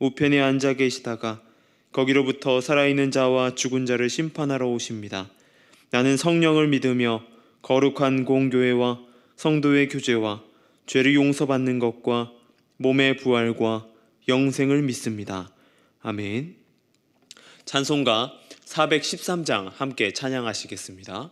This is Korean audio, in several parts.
우편에 앉아 계시다가 거기로부터 살아있는 자와 죽은 자를 심판하러 오십니다. 나는 성령을 믿으며 거룩한 공교회와 성도의 교제와 죄를 용서받는 것과 몸의 부활과 영생을 믿습니다. 아멘. 찬송가 413장 함께 찬양하시겠습니다.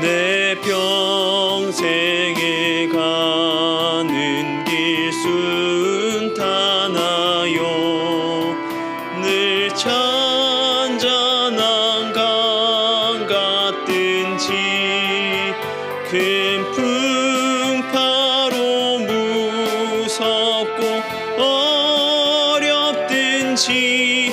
내 평생에 가는 길 순탄하여 늘 찬잔한 강 같든지 큰 풍파로 무섭고 어렵든지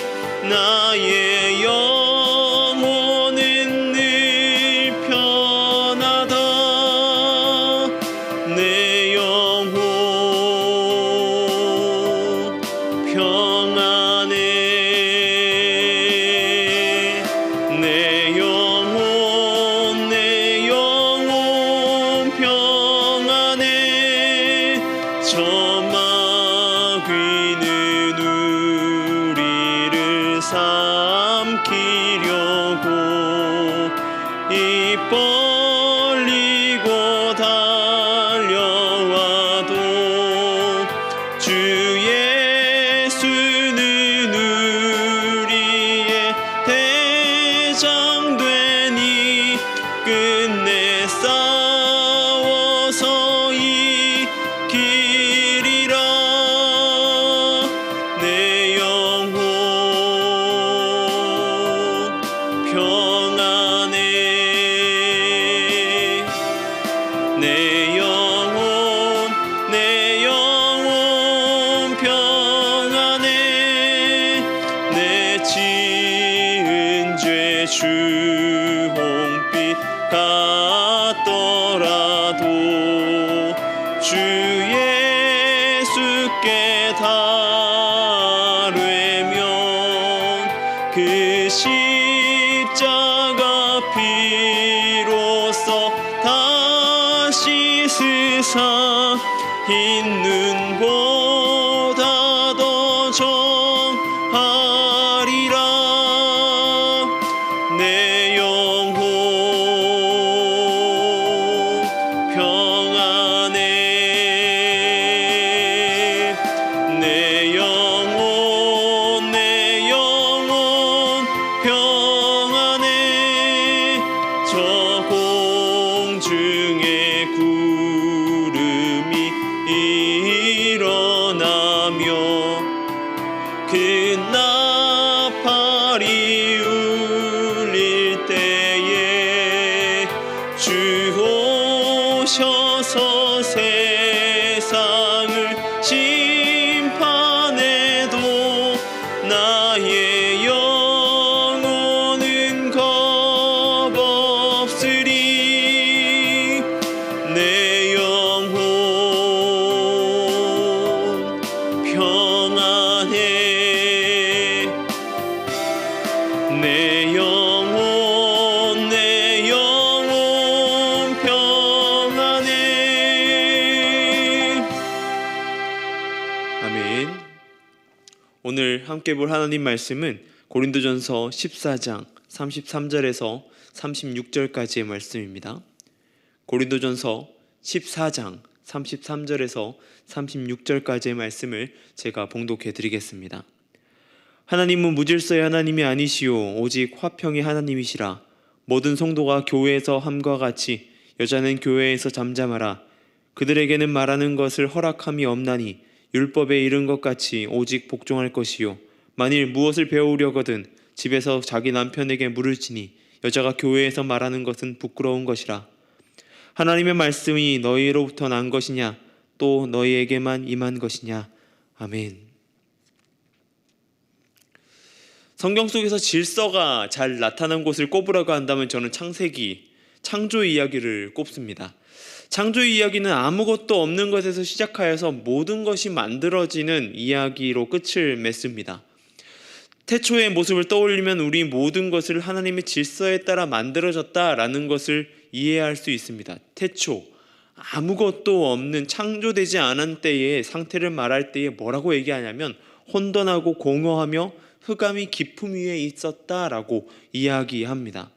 주 예수께 달 오셔서 세 함께 볼 하나님 말씀은 고린도전서 14장 33절에서 36절까지의 말씀입니다. 고린도전서 14장 33절에서 36절까지의 말씀을 제가 봉독해 드리겠습니다. 하나님은 무질서의 하나님이 아니시오 오직 화평의 하나님이시라 모든 성도가 교회에서 함과 같이 여자는 교회에서 잠잠하라 그들에게는 말하는 것을 허락함이 없나니 율법에 이른 것 같이 오직 복종할 것이요 만일 무엇을 배우려거든 집에서 자기 남편에게 물을 지니 여자가 교회에서 말하는 것은 부끄러운 것이라 하나님의 말씀이 너희로부터 난 것이냐 또 너희에게만 임한 것이냐 아멘. 성경 속에서 질서가 잘 나타난 곳을 꼽으라고 한다면 저는 창세기 창조 이야기를 꼽습니다. 창조 이야기는 아무것도 없는 것에서 시작하여서 모든 것이 만들어지는 이야기로 끝을 맺습니다. 태초의 모습을 떠올리면 우리 모든 것을 하나님의 질서에 따라 만들어졌다라는 것을 이해할 수 있습니다. 태초 아무것도 없는 창조되지 않은 때의 상태를 말할 때에 뭐라고 얘기하냐면 혼돈하고 공허하며 흑암이 깊음 위에 있었다라고 이야기합니다.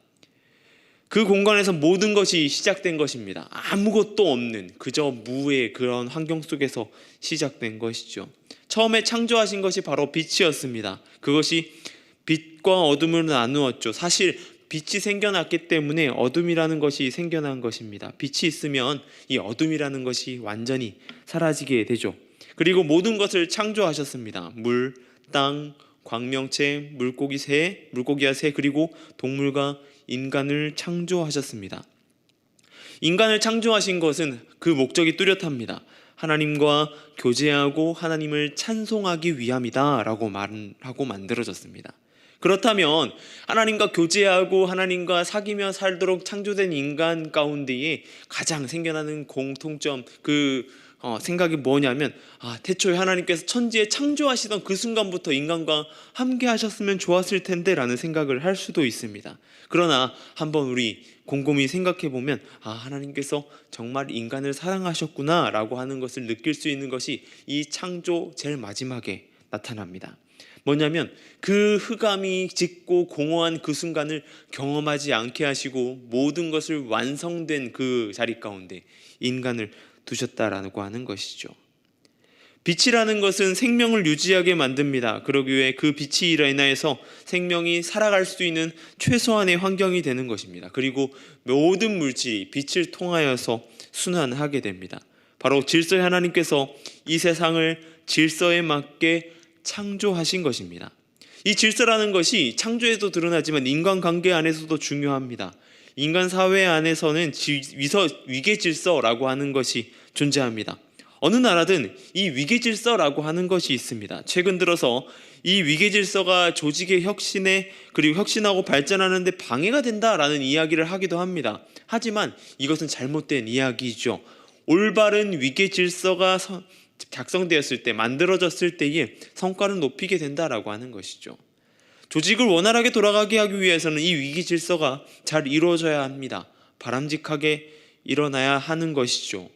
그 공간에서 모든 것이 시작된 것입니다. 아무것도 없는 그저 무의 그런 환경 속에서 시작된 것이죠. 처음에 창조하신 것이 바로 빛이었습니다. 그것이 빛과 어둠을 나누었죠. 사실 빛이 생겨났기 때문에 어둠이라는 것이 생겨난 것입니다. 빛이 있으면 이 어둠이라는 것이 완전히 사라지게 되죠. 그리고 모든 것을 창조하셨습니다. 물, 땅, 광명체, 물고기 새, 물고기와 새 그리고 동물과 인간을 창조하셨습니다. 인간을 창조하신 것은 그 목적이 뚜렷합니다. 하나님과 교제하고 하나님을 찬송하기 위함이다라고 말하고 만들어졌습니다. 그렇다면 하나님과 교제하고 하나님과 사귀며 살도록 창조된 인간 가운데에 가장 생겨나는 공통점 그 어, 생각이 뭐냐면 아 태초에 하나님께서 천지에 창조하시던 그 순간부터 인간과 함께 하셨으면 좋았을 텐데라는 생각을 할 수도 있습니다. 그러나 한번 우리 곰곰이 생각해 보면 아 하나님께서 정말 인간을 사랑하셨구나라고 하는 것을 느낄 수 있는 것이 이 창조 제일 마지막에 나타납니다. 뭐냐면 그 흑암이 짙고 공허한 그 순간을 경험하지 않게 하시고 모든 것을 완성된 그 자리 가운데 인간을 두셨다라고 하는 것이죠. 빛이라는 것은 생명을 유지하게 만듭니다. 그러기 위해 그 빛이 인하여서 생명이 살아갈 수 있는 최소한의 환경이 되는 것입니다. 그리고 모든 물질이 빛을 통하여서 순환하게 됩니다. 바로 질서의 하나님께서 이 세상을 질서에 맞게 창조하신 것입니다. 이 질서라는 것이 창조에도 드러나지만 인간관계 안에서도 중요합니다. 인간 사회 안에서는 위서 위계 질서라고 하는 것이 존재합니다. 어느 나라든 이 위계 질서라고 하는 것이 있습니다. 최근 들어서 이 위계 질서가 조직의 혁신에 그리고 혁신하고 발전하는 데 방해가 된다라는 이야기를 하기도 합니다. 하지만 이것은 잘못된 이야기죠. 올바른 위계 질서가 작성되었을 때 만들어졌을 때에 성과를 높이게 된다라고 하는 것이죠. 조직을 원활하게 돌아가게 하기 위해서는 이 위기 질서가 잘 이루어져야 합니다. 바람직하게 일어나야 하는 것이죠.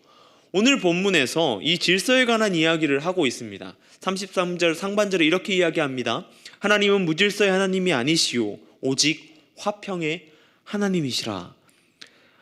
오늘 본문에서 이 질서에 관한 이야기를 하고 있습니다. 33절 상반절에 이렇게 이야기합니다. 하나님은 무질서의 하나님이 아니시오. 오직 화평의 하나님이시라.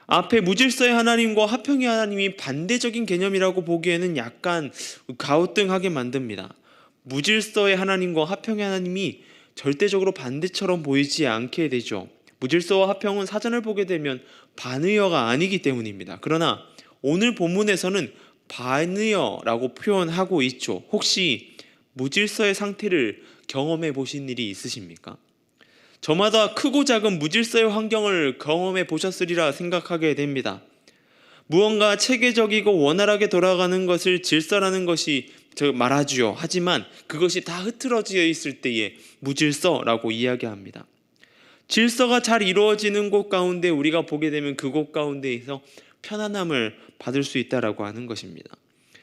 앞에 무질서의 하나님과 화평의 하나님이 반대적인 개념이라고 보기에는 약간 가우뚱하게 만듭니다. 무질서의 하나님과 화평의 하나님이 절대적으로 반대처럼 보이지 않게 되죠. 무질서와 화평은 사전을 보게 되면 반의어가 아니기 때문입니다. 그러나 오늘 본문에서는 반의어라고 표현하고 있죠. 혹시 무질서의 상태를 경험해 보신 일이 있으십니까? 저마다 크고 작은 무질서의 환경을 경험해 보셨으리라 생각하게 됩니다. 무언가 체계적이고 원활하게 돌아가는 것을 질서라는 것이 말하지요. 하지만 그것이 다 흐트러져 있을 때에 무질서라고 이야기합니다. 질서가 잘 이루어지는 곳 가운데 우리가 보게 되면 그곳 가운데에서 편안함을 받을 수 있다라고 하는 것입니다.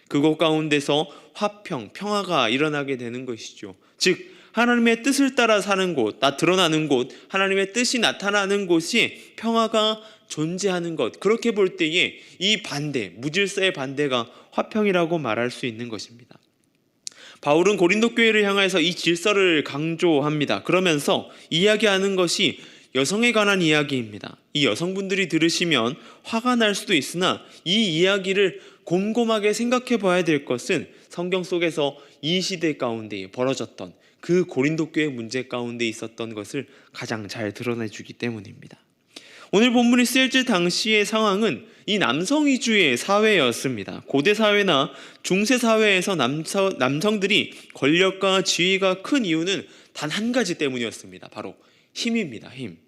그곳 가운데서 화평, 평화가 일어나게 되는 것이죠. 즉 하나님의 뜻을 따라 사는 곳, 나 드러나는 곳, 하나님의 뜻이 나타나는 곳이 평화가 존재하는 것. 그렇게 볼 때에 이 반대, 무질서의 반대가 화평이라고 말할 수 있는 것입니다. 바울은 고린도 교회를 향해서 이 질서를 강조합니다. 그러면서 이야기하는 것이 여성에 관한 이야기입니다. 이 여성분들이 들으시면 화가 날 수도 있으나 이 이야기를 곰곰하게 생각해 봐야 될 것은 성경 속에서 이 시대 가운데 벌어졌던 그 고린도 교회 문제 가운데 있었던 것을 가장 잘 드러내 주기 때문입니다. 오늘 본문이 쓰여질 당시의 상황은 이 남성 위주의 사회였습니다. 고대 사회나 중세 사회에서 남성, 남성들이 권력과 지위가 큰 이유는 단 한 가지 때문이었습니다. 바로 힘입니다. 힘.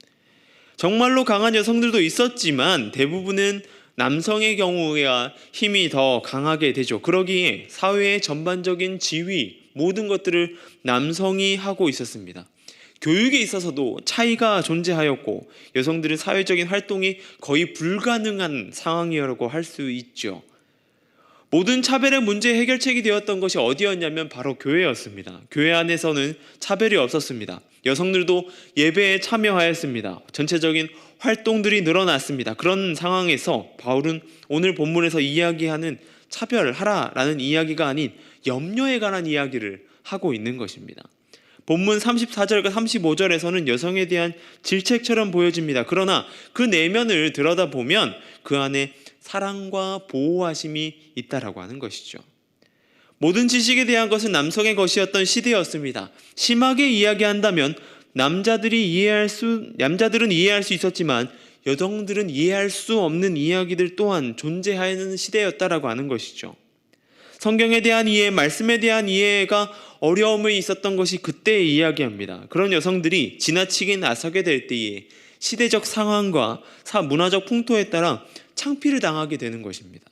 정말로 강한 여성들도 있었지만 대부분은 남성의 경우에야 힘이 더 강하게 되죠. 그러기에 사회의 전반적인 지위 모든 것들을 남성이 하고 있었습니다. 교육에 있어서도 차이가 존재하였고 여성들은 사회적인 활동이 거의 불가능한 상황이라고 할 수 있죠. 모든 차별의 문제 해결책이 되었던 것이 어디였냐면 바로 교회였습니다. 교회 안에서는 차별이 없었습니다. 여성들도 예배에 참여하였습니다. 전체적인 활동들이 늘어났습니다. 그런 상황에서 바울은 오늘 본문에서 이야기하는 차별하라라는 이야기가 아닌 염려에 관한 이야기를 하고 있는 것입니다. 본문 34절과 35절에서는 여성에 대한 질책처럼 보여집니다. 그러나 그 내면을 들여다보면 그 안에 사랑과 보호하심이 있다라고 하는 것이죠. 모든 지식에 대한 것은 남성의 것이었던 시대였습니다. 심하게 이야기한다면 남자들이 이해할 수 남자들은 이해할 수 있었지만 여성들은 이해할 수 없는 이야기들 또한 존재하는 시대였다라고 하는 것이죠. 성경에 대한 이해, 말씀에 대한 이해가 어려움이 있었던 것이 그때의 이야기합니다. 그런 여성들이 지나치게 나서게 될 때에 시대적 상황과 사 문화적 풍토에 따라 창피를 당하게 되는 것입니다.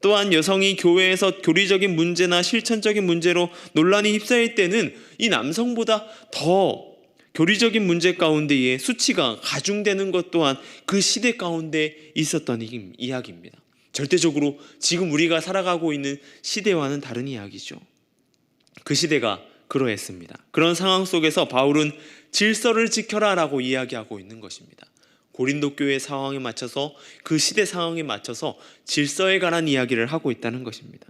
또한 여성이 교회에서 교리적인 문제나 실천적인 문제로 논란이 휩싸일 때는 이 남성보다 더 교리적인 문제 가운데에 수치가 가중되는 것 또한 그 시대 가운데 있었던 이- 이야기입니다. 절대적으로 지금 우리가 살아가고 있는 시대와는 다른 이야기죠. 그 시대가 그러했습니다. 그런 상황 속에서 바울은 질서를 지켜라 라고 이야기하고 있는 것입니다. 고린도 교회 상황에 맞춰서 그 시대 상황에 맞춰서 질서에 관한 이야기를 하고 있다는 것입니다.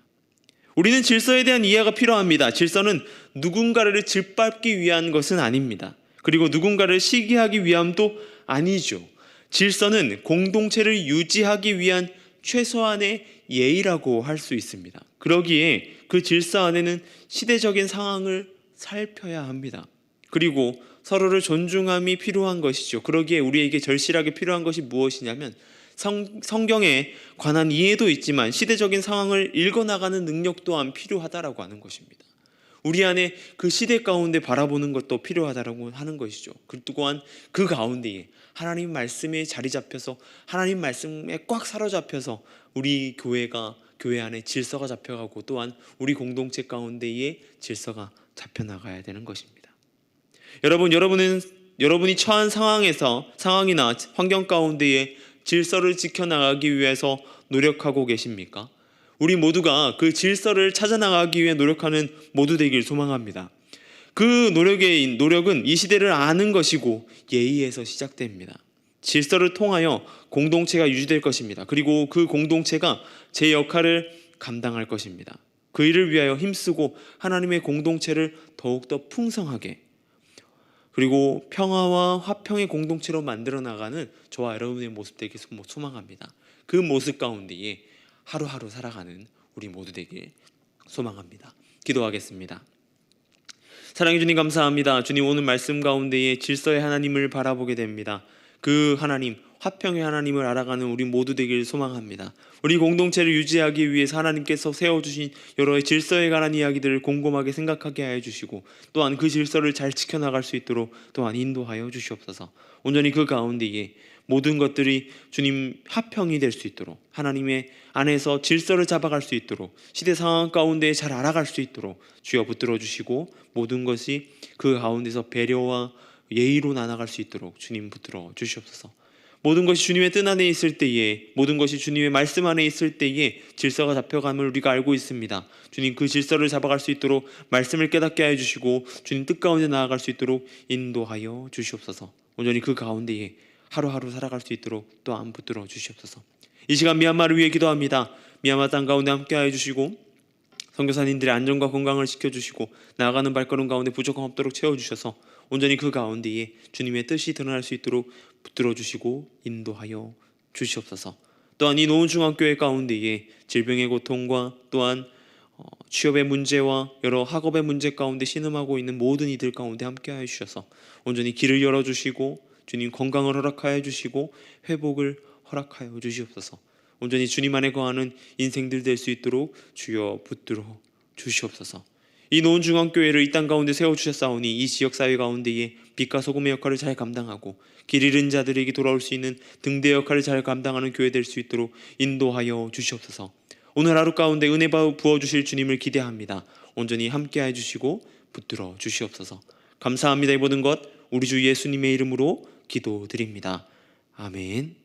우리는 질서에 대한 이해가 필요합니다. 질서는 누군가를 짓밟기 위한 것은 아닙니다. 그리고 누군가를 시기하기 위함도 아니죠. 질서는 공동체를 유지하기 위한 최소한의 예의라고 할 수 있습니다. 그러기에 그 질서 안에는 시대적인 상황을 살펴야 합니다. 그리고 서로를 존중함이 필요한 것이죠. 그러기에 우리에게 절실하게 필요한 것이 무엇이냐면 성, 성경에 관한 이해도 있지만 시대적인 상황을 읽어나가는 능력 또한 필요하다라고 하는 것입니다. 우리 안에 그 시대 가운데 바라보는 것도 필요하다라고 하는 것이죠. 그 또한 그 가운데에 하나님 말씀에 자리 잡혀서 하나님 말씀에 꽉 사로잡혀서 우리 교회가 교회 안에 질서가 잡혀가고 또한 우리 공동체 가운데에 질서가 잡혀 나가야 되는 것입니다. 여러분, 여러분은 여러분이 처한 상황에서 상황이나 환경 가운데에 질서를 지켜 나가기 위해서 노력하고 계십니까? 우리 모두가 그 질서를 찾아 나가기 위해 노력하는 모두 되길 소망합니다. 그 노력의 노력은 이 시대를 아는 것이고 예의에서 시작됩니다. 질서를 통하여 공동체가 유지될 것입니다. 그리고 그 공동체가 제 역할을 감당할 것입니다. 그 일을 위하여 힘쓰고 하나님의 공동체를 더욱더 풍성하게 그리고 평화와 화평의 공동체로 만들어 나가는 저와 여러분의 모습 되길 소망합니다. 그 모습 가운데에 하루하루 살아가는 우리 모두 되길 소망합니다. 기도하겠습니다. 사랑해 주님 감사합니다. 주님 오늘 말씀 가운데에 질서의 하나님을 바라보게 됩니다. 그 하나님 화평의 하나님을 알아가는 우리 모두 되길 소망합니다. 우리 공동체를 유지하기 위해서 하나님께서 세워주신 여러 질서에 관한 이야기들을 곰곰하게 생각하게 하여 주시고 또한 그 질서를 잘 지켜나갈 수 있도록 또한 인도하여 주시옵소서. 온전히 그 가운데에 모든 것들이 주님 화평이 될 수 있도록 하나님의 안에서 질서를 잡아갈 수 있도록 시대 상황 가운데 잘 알아갈 수 있도록 주여 붙들어 주시고 모든 것이 그 가운데서 배려와 예의로 나아갈 수 있도록 주님 붙들어 주시옵소서. 모든 것이 주님의 뜻 안에 있을 때에 모든 것이 주님의 말씀 안에 있을 때에 질서가 잡혀감을 우리가 알고 있습니다. 주님 그 질서를 잡아갈 수 있도록 말씀을 깨닫게 해 주시고 주님 뜻 가운데 나아갈 수 있도록 인도하여 주시옵소서. 온전히 그 가운데에 하루하루 살아갈 수 있도록 또 안 붙들어 주시옵소서. 이 시간 미얀마를 위해 기도합니다. 미얀마 땅 가운데 함께하여 주시고 선교사님들의 안전과 건강을 지켜주시고 나아가는 발걸음 가운데 부족함 없도록 채워주셔서 온전히 그 가운데에 주님의 뜻이 드러날 수 있도록 붙들어 주시고 인도하여 주시옵소서. 또한 이 노은 중학교회 가운데에 질병의 고통과 또한 어, 취업의 문제와 여러 학업의 문제 가운데 신음하고 있는 모든 이들 가운데 함께하여 주셔서 온전히 길을 열어 주시고 주님 건강을 허락하여 주시고 회복을 허락하여 주시옵소서. 온전히 주님 안에 거하는 인생들 될 수 있도록 주여 붙들어 주시옵소서. 이 노은 중앙교회를 이 땅 가운데 세워 주셨사오니 이 지역 사회 가운데에 빛과 소금의 역할을 잘 감당하고 길 잃은 자들에게 돌아올 수 있는 등대 역할을 잘 감당하는 교회 될 수 있도록 인도하여 주시옵소서. 오늘 하루 가운데 은혜 부어 주실 주님을 기대합니다. 온전히 함께해 주시고 붙들어 주시옵소서. 감사합니다. 이 모든 것 우리 주 예수님의 이름으로 기도드립니다. 아멘.